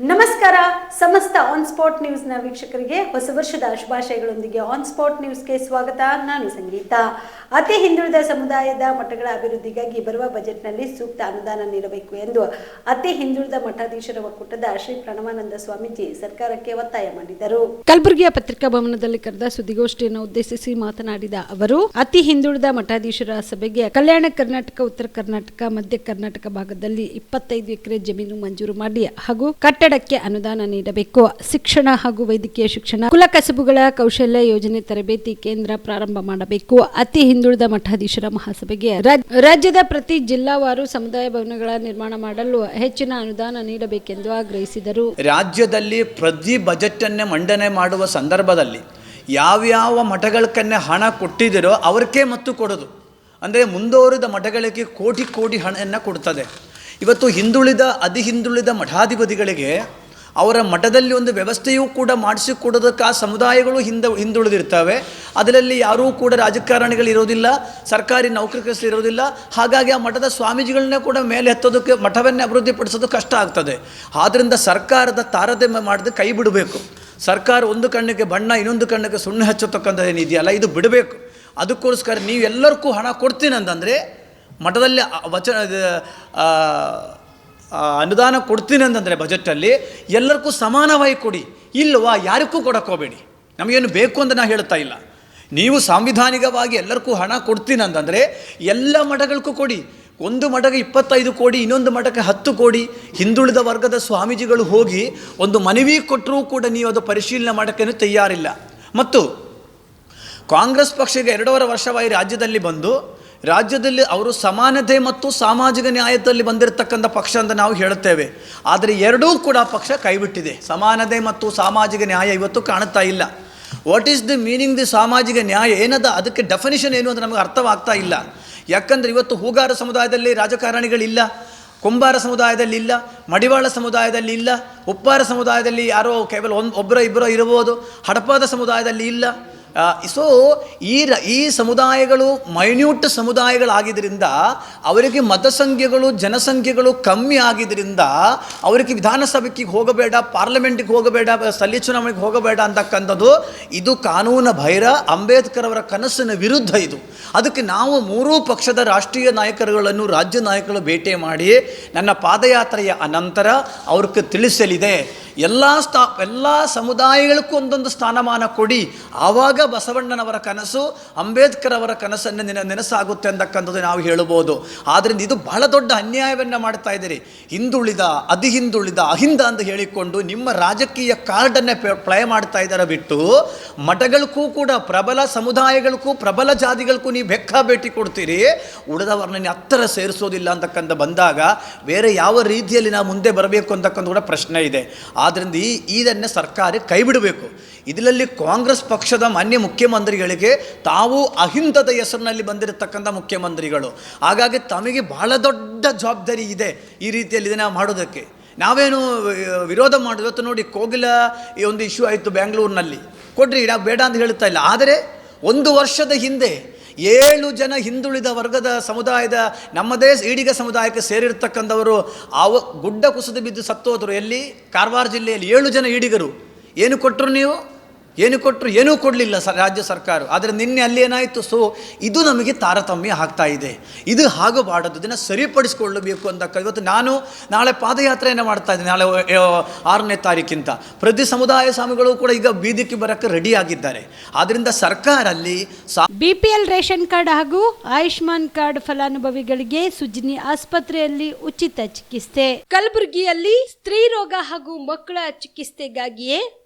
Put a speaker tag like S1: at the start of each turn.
S1: ನಮಸ್ಕಾರ. ಸಮಸ್ತ on spot ನ್ಯೂಸ್ನ ವೀಕ್ಷಕರಿಗೆ ಹೊಸ ವರ್ಷದ ಶುಭಾಶಯಗಳೊಂದಿಗೆ ಆನ್ ಸ್ಪಾಟ್ ನ್ಯೂಸ್ಗೆ ಸ್ವಾಗತ. ನಾನು ಸಂಗೀತ. ಅತಿ ಹಿಂದುಳಿದ ಸಮುದಾಯದ ಮಠಗಳ ಅಭಿವೃದ್ಧಿಗಾಗಿ ಬರುವ ಬಜೆಟ್ನಲ್ಲಿ ಸೂಕ್ತ ಅನುದಾನ ನೀಡಬೇಕು ಎಂದು ಅತಿ ಹಿಂದುಳಿದ ಮಠಾಧೀಶರ ಒಕ್ಕೂಟದ ಶ್ರೀ ಪ್ರಣವಾನಂದ ಸ್ವಾಮೀಜಿ ಸರ್ಕಾರಕ್ಕೆ ಒತ್ತಾಯ ಮಾಡಿದರು. ಕಲಬುರಗಿಯ ಪತ್ರಿಕಾ ಭವನದಲ್ಲಿ ಕರೆದ ಸುದ್ದಿಗೋಷ್ಠಿಯನ್ನು ಉದ್ದೇಶಿಸಿ ಮಾತನಾಡಿದ ಅವರು, ಅತಿ ಹಿಂದುಳಿದ ಮಠಾಧೀಶರ ಸಭೆಗೆ ಕಲ್ಯಾಣ ಕರ್ನಾಟಕ, ಉತ್ತರ ಕರ್ನಾಟಕ, ಮಧ್ಯ ಕರ್ನಾಟಕ ಭಾಗದಲ್ಲಿ ಇಪ್ಪತ್ತೈದು ಎಕರೆ ಜಮೀನು ಮಂಜೂರು ಮಾಡಿ ಹಾಗೂ ಕಟ್ಟಡಕ್ಕೆ ಅನುದಾನ ನೀಡಬೇಕು. ಶಿಕ್ಷಣ ಹಾಗೂ ವೈದ್ಯಕೀಯ ಶಿಕ್ಷಣ ಕುಲಕಸಬುಗಳ ಕೌಶಲ್ಯ ಯೋಜನೆ ತರಬೇತಿ ಕೇಂದ್ರ ಪ್ರಾರಂಭ ಮಾಡಬೇಕು. ಅತಿ ಹಿಂದುಳಿದ ಮಠಾಧೀಶರ ಮಹಾಸಭೆಗೆ ರಾಜ್- ರಾಜ್ಯದ ಪ್ರತಿ ಜಿಲ್ಲಾವಾರು ಸಮುದಾಯ ಭವನಗಳ ನಿರ್ಮಾಣ ಮಾಡಲು ಹೆಚ್ಚಿನ ಅನುದಾನ ನೀಡಬೇಕೆಂದು ಆಗ್ರಹಿಸಿದರು.
S2: ರಾಜ್ಯದಲ್ಲಿ ಪ್ರತಿ ಬಜೆಟ್ ಅನ್ನೇ ಮಂಡನೆ ಮಾಡುವ ಸಂದರ್ಭದಲ್ಲಿ ಯಾವ್ಯಾವ ಮಠಗಳಕ್ಕನ್ನೇ ಹಣ ಕೊಟ್ಟಿದ್ದೀರೋ ಅವ್ರಿಗೇ ಮತ್ತು ಕೊಡೋದು. ಅಂದರೆ ಮುಂದುವರಿದ ಮಠಗಳಿಗೆ ಕೋಟಿ ಕೋಟಿ ಹಣವನ್ನು ಕೊಡ್ತದೆ. ಇವತ್ತು ಹಿಂದುಳಿದ, ಅತಿ ಹಿಂದುಳಿದ ಮಠಾಧಿಪತಿಗಳಿಗೆ ಅವರ ಮಠದಲ್ಲಿ ಒಂದು ವ್ಯವಸ್ಥೆಯೂ ಕೂಡ ಮಾಡಿಸಿಕೊಡೋದಕ್ಕೆ ಆ ಸಮುದಾಯಗಳು ಹಿಂದೆ ಹಿಂದುಳಿದಿರ್ತವೆ. ಅದರಲ್ಲಿ ಯಾರೂ ಕೂಡ ರಾಜಕಾರಣಿಗಳು ಇರೋದಿಲ್ಲ, ಸರ್ಕಾರಿ ನೌಕರರು ಇರೋದಿಲ್ಲ. ಹಾಗಾಗಿ ಆ ಮಠದ ಸ್ವಾಮೀಜಿಗಳನ್ನೇ ಕೂಡ ಮೇಲೆ ಹತ್ತೋದಕ್ಕೆ ಮಠವನ್ನೇ ಅಭಿವೃದ್ಧಿಪಡಿಸೋದು ಕಷ್ಟ ಆಗ್ತದೆ. ಆದ್ದರಿಂದ ಸರ್ಕಾರದ ತಾರತಮ್ಯ ಮಾಡಿದ್ರೆ ಕೈ ಬಿಡಬೇಕು. ಸರ್ಕಾರ ಒಂದು ಕಣ್ಣಿಗೆ ಬಣ್ಣ, ಇನ್ನೊಂದು ಕಣ್ಣಿಗೆ ಸುಣ್ಣ ಹಚ್ಚತಕ್ಕಂಥದ್ದು ಏನಿದೆಯಲ್ಲ ಇದು ಬಿಡಬೇಕು. ಅದಕ್ಕೋಸ್ಕರ ನೀವು ಎಲ್ಲರಿಗೂ ಹಣ ಕೊಡ್ತೀನಿ ಅಂತಂದರೆ ಮಠದಲ್ಲಿ ವಚನ ಅನುದಾನ ಕೊಡ್ತೀನಿ ಅಂತಂದರೆ ಬಜೆಟಲ್ಲಿ ಎಲ್ಲರಿಗೂ ಸಮಾನವಾಗಿ ಕೊಡಿ ಇಲ್ಲವಾ ಯಾರಿಗೂ ಕೊಡೋಕ್ಕೋಬೇಡಿ ನಮಗೇನು ಬೇಕು ಅಂತ ನಾನು ಹೇಳ್ತಾ ಇಲ್ಲ. ನೀವು ಸಾಂವಿಧಾನಿಕವಾಗಿ ಎಲ್ಲರಿಗೂ ಹಣ ಕೊಡ್ತೀನಿ ಅಂತಂದರೆ ಎಲ್ಲ ಮಠಗಳಿಗೂ ಕೊಡಿ. ಒಂದು ಮಠಕ್ಕೆ ಇಪ್ಪತ್ತೈದು ಕೋಟಿ ಇನ್ನೊಂದು ಮಠಕ್ಕೆ ಹತ್ತು ಕೋಟಿ ಹಿಂದುಳಿದ ವರ್ಗದ ಸ್ವಾಮೀಜಿಗಳು ಹೋಗಿ ಒಂದು ಮನವಿ ಕೊಟ್ಟರೂ ಕೂಡ ನೀವು ಅದು ಪರಿಶೀಲನೆ ಮಾಡೋಕ್ಕೇನು ತಯಾರಿಲ್ಲ. ಮತ್ತು ಕಾಂಗ್ರೆಸ್ ಪಕ್ಷಕ್ಕೆ ಎರಡೂವರೆ ವರ್ಷವಾಗಿ ರಾಜ್ಯದಲ್ಲಿ ಬಂದು ರಾಜ್ಯದಲ್ಲಿ ಅವರು ಸಮಾನತೆ ಮತ್ತು ಸಾಮಾಜಿಕ ನ್ಯಾಯದಲ್ಲಿ ಬಂದಿರತಕ್ಕಂಥ ಪಕ್ಷ ಅಂತ ನಾವು ಹೇಳುತ್ತೇವೆ. ಆದರೆ ಎರಡೂ ಕೂಡ ಪಕ್ಷ ಕೈಬಿಟ್ಟಿದೆ. ಸಮಾನತೆ ಮತ್ತು ಸಾಮಾಜಿಕ ನ್ಯಾಯ ಇವತ್ತು ಕಾಣುತ್ತಾ ಇಲ್ಲ. What is the meaning the ಸಾಮಾಜಿಕ ನ್ಯಾಯ? ಏನದ? ಅದಕ್ಕೆ ಡೆಫಿನಿಷನ್ ಏನು ಅಂತ ನಮಗೆ ಅರ್ಥವಾಗ್ತಾ ಇಲ್ಲ. ಯಾಕಂದರೆ ಇವತ್ತು ಹೂಗಾರ ಸಮುದಾಯದಲ್ಲಿ ರಾಜಕಾರಣಿಗಳಿಲ್ಲ. ಕುಂಬಾರ ಸಮುದಾಯದಲ್ಲಿ ಇಲ್ಲ. ಮಡಿವಾಳ ಸಮುದಾಯದಲ್ಲಿ ಇಲ್ಲ. ಉಪ್ಪಾರ ಸಮುದಾಯದಲ್ಲಿ ಯಾರೋ ಕೇವಲ ಒಂದು ಒಬ್ಬರ ಇಬ್ಬರೋ ಇರಬಹುದು. ಹಡಪಾದ ಸಮುದಾಯದಲ್ಲಿ ಇಲ್ಲ. ಸೊ ಈ ರ, ಈ ಸಮುದಾಯಗಳು ಮೈನ್ಯೂಟ್ ಸಮುದಾಯಗಳಾಗಿದ್ದರಿಂದ ಅವರಿಗೆ ಮತಸಂಖ್ಯೆಗಳು, ಜನಸಂಖ್ಯೆಗಳು ಕಮ್ಮಿ ಆಗಿದ್ದರಿಂದ ಅವರಿಗೆ ವಿಧಾನಸಭೆಗೆ ಹೋಗಬೇಡ ಪಾರ್ಲಿಮೆಂಟಿಗೆ ಹೋಗಬೇಡ, ಸ್ಥಳೀಯ ಚುನಾವಣೆಗೆ ಹೋಗಬೇಡ ಅಂತಕ್ಕಂಥದ್ದು, ಇದು ಕಾನೂನು ಭೈರ ಅಂಬೇಡ್ಕರ್ ಅವರ ಕನಸಿನ ವಿರುದ್ಧ ಇದು. ಅದಕ್ಕೆ ನಾವು ಮೂರೂ ಪಕ್ಷದ ರಾಷ್ಟ್ರೀಯ ನಾಯಕರುಗಳನ್ನು, ರಾಜ್ಯ ನಾಯಕರು ಭೇಟಿ ಮಾಡಿ, ನನ್ನ ಪಾದಯಾತ್ರೆಯ ಅನಂತರ ಅವ್ರಿಗೆ ತಿಳಿಸಲಿದೆ. ಎಲ್ಲ ಸ್ಥಾ ಎಲ್ಲ ಸಮುದಾಯಗಳಿಗೂ ಒಂದೊಂದು ಸ್ಥಾನಮಾನ ಕೊಡಿ. ಆವಾಗ ಬಸವಣ್ಣನವರ ಕನಸು ಅಂಬೇಡ್ಕರ್ ಅವರ ಕನಸನ್ನು ನೆನ ನೆನಸಾಗುತ್ತೆ ಅಂತಕ್ಕಂಥದ್ದು ನಾವು ಹೇಳಬಹುದು. ಆದ್ದರಿಂದ ಇದು ಬಹಳ ದೊಡ್ಡ ಅನ್ಯಾಯವನ್ನು ಮಾಡ್ತಾ ಇದ್ದೀರಿ. ಹಿಂದುಳಿದ, ಅತಿ ಹಿಂದುಳಿದ, ಅಹಿಂದ ಅಂತ ಹೇಳಿಕೊಂಡು ನಿಮ್ಮ ರಾಜಕೀಯ ಕಾರ್ಡನ್ನೇ ಪ್ಲೇ ಮಾಡ್ತಾ ಇದ್ದಾರೆ ಬಿಟ್ಟು ಮಠಗಳಿಗೂ ಕೂಡ, ಪ್ರಬಲ ಸಮುದಾಯಗಳಿಗೂ, ಪ್ರಬಲ ಜಾತಿಗಳಿಗೂ ನೀವು ಬೆಕ್ಕ ಭೇಟಿ ಕೊಡ್ತೀರಿ. ಉಳಿದವರನ್ನ ಹತ್ತಿರ ಸೇರಿಸೋದಿಲ್ಲ ಅಂತಕ್ಕಂಥ ಬಂದಾಗ ಬೇರೆ ಯಾವ ರೀತಿಯಲ್ಲಿ ನಾವು ಮುಂದೆ ಬರಬೇಕು ಅಂತಕ್ಕಂಥ ಕೂಡ ಪ್ರಶ್ನೆ ಇದೆ. ಆದ್ದರಿಂದ ಈ ಇದನ್ನೇ ಸರ್ಕಾರ ಕೈ ಬಿಡಬೇಕು ಇದರಲ್ಲಿ ಕಾಂಗ್ರೆಸ್ ಪಕ್ಷದ ಮಾನ್ಯ ಮುಖ್ಯಮಂತ್ರಿಗಳಿಗೆ ತಾವು ಅಹಿಂದದ ಹೆಸರಿನಲ್ಲಿ ಬಂದಿರತಕ್ಕಂಥ ಮುಖ್ಯಮಂತ್ರಿಗಳು. ಹಾಗಾಗಿ ತಮಗೆ ಬಹಳ ದೊಡ್ಡ ಜವಾಬ್ದಾರಿ ಇದೆ ಈ ರೀತಿಯಲ್ಲಿ ಇದನ್ನು ಮಾಡೋದಕ್ಕೆ. ನಾವೇನು ವಿರೋಧ ಮಾಡೋದು ನೋಡಿ ಕೋಗಿಲ ಈ ಒಂದು ಇಶ್ಯೂ ಆಯಿತು ಬೆಂಗಳೂರಿನಲ್ಲಿ ಕೊಡ್ರಿ, ನಾವು ಬೇಡ ಅಂತ ಹೇಳ್ತಾ ಇಲ್ಲ. ಆದರೆ ಒಂದು ವರ್ಷದ ಹಿಂದೆ ಏಳು ಜನ ಹಿಂದುಳಿದ ವರ್ಗದ ಸಮುದಾಯದ ನಮ್ಮದೇ ಈಡಿಗ ಸಮುದಾಯಕ್ಕೆ ಸೇರಿರ್ತಕ್ಕಂಥವರು, ಅವ ಗುಡ್ಡ ಕುಸಿದು ಬಿದ್ದು ಸತ್ತೋದ್ರು. ಎಲ್ಲಿ? ಕಾರವಾರ ಜಿಲ್ಲೆಯಲ್ಲಿ ಏಳು ಜನ ಈಡಿಗರು. ಏನು ಕೊಟ್ಟರು ನೀವು? ಏನು ಕೊಟ್ಟರು ಏನೂ ಕೊಡಲಿಲ್ಲ ಸ ರಾಜ್ಯ ಸರ್ಕಾರ. ಆದರೆ ನಿನ್ನೆ ಅಲ್ಲಿ ಏನಾಯಿತು? ಸೊ, ಇದು ನಮಗೆ ತಾರತಮ್ಯ ಆಗ್ತಾ ಇದೆ. ಇದು ಆಗಬಾರದು. ಇದನ್ನು ಸರಿಪಡಿಸಿಕೊಳ್ಳಬೇಕು ಅಂತ ಇವತ್ತು ನಾನು ನಾಳೆ ಪಾದಯಾತ್ರೆಯನ್ನು ಮಾಡ್ತಾ ಇದ್ದೀನಿ, ನಾಳೆ ಆರನೇ ತಾರೀಕಿಂತ. ಪ್ರತಿ ಸಮುದಾಯ ಸ್ವಾಮಿಗಳು ಕೂಡ ಈಗ ಬೀದಿಗೆ ಬರೋಕ್ಕೆ ರೆಡಿ ಆಗಿದ್ದಾರೆ. ಆದ್ದರಿಂದ ಸರ್ಕಾರ ಅಲ್ಲಿ ಸಾ
S1: ಬಿಪಿಎಲ್ ರೇಷನ್ ಕಾರ್ಡ್ ಹಾಗೂ ಆಯುಷ್ಮಾನ್ ಕಾರ್ಡ್ ಫಲಾನುಭವಿಗಳಿಗೆ ಸುಜಿನಿ ಆಸ್ಪತ್ರೆಯಲ್ಲಿ ಉಚಿತ ಚಿಕಿತ್ಸೆ. ಕಲಬುರಗಿಯಲ್ಲಿ ಸ್ತ್ರೀ ರೋಗ ಹಾಗೂ ಮಕ್ಕಳ ಚಿಕಿತ್ಸೆಗಾಗಿಯೇ